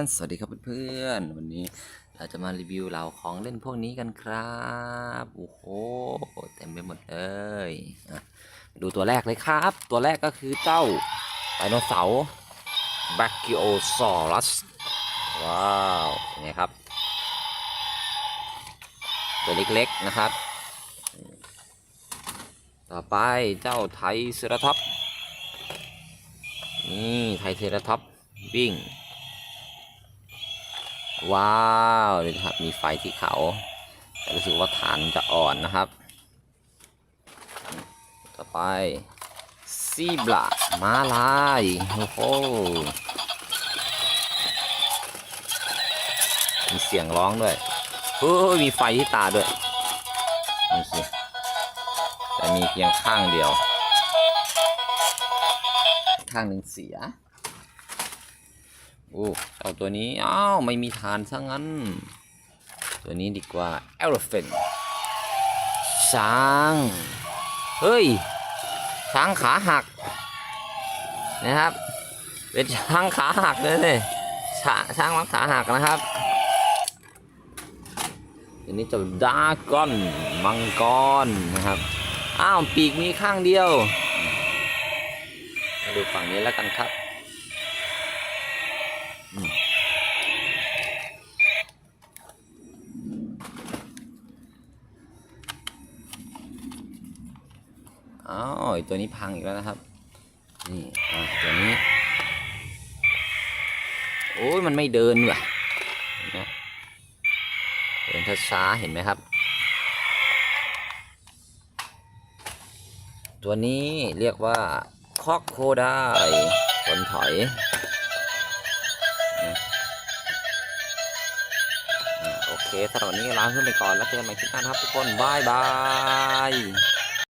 นสวัสดีครับเพื่อนๆ วันนี้เราจะมารีวิวเหล่าของเล่นพวกนี้กันครับ โอ้โห เต็มไปหมดเลยดูตัวแรกเลยครับ ตัวแรกก็คือเจ้าไดโนเสาร์แบคกิโอซอรัส ว้าวเป็นไงครับ ตัวเล็กๆนะครับ ต่อไปเจ้าไทเซราท็อปนี่ไทเซราท็อปวิ่ง ว้าวนี่ครับ มีไฟที่เขา แต่รู้สึกว่าฐานจะอ่อนนะครับต่อไปซีบลามาลายโอ้โหมีเสียงร้องด้วยเฮ้ยมีไฟที่ตาด้วยนี่สิแต่มีเพียงข้างเดียว ข้างหนึ่งเสีย โอ้เจ้าตัวนี้ อ้าว ไม่มีฐานซะงั้น ตัวนี้ดีกว่า elephant ช้าง เฮ้ย ช้างขาหัก นะครับ เป็นช้างขาหักเลยช้างช้างมังขาหักนะครับอันนี้เจะดากอนมังกรนะครับ อ้าว ปีกมีข้างเดียว มาดูฝั่งนี้แล้วกันครับ อ้าวไอ้ตัวนี้พังอีกแล้วนะครับ นี่อะตัวนี้ โอ้ยมันไม่เดินว่ะเห็นไหมเดินช้าๆเห็นไหมครับ ตัวนี้เรียกว่าคอกโคได้คนถอย เคสำหรับวันนี้ลาเพื่อนไปก่อนแล้วเจอกันใหม่คลิปหน้าครับทุกคนบายบาย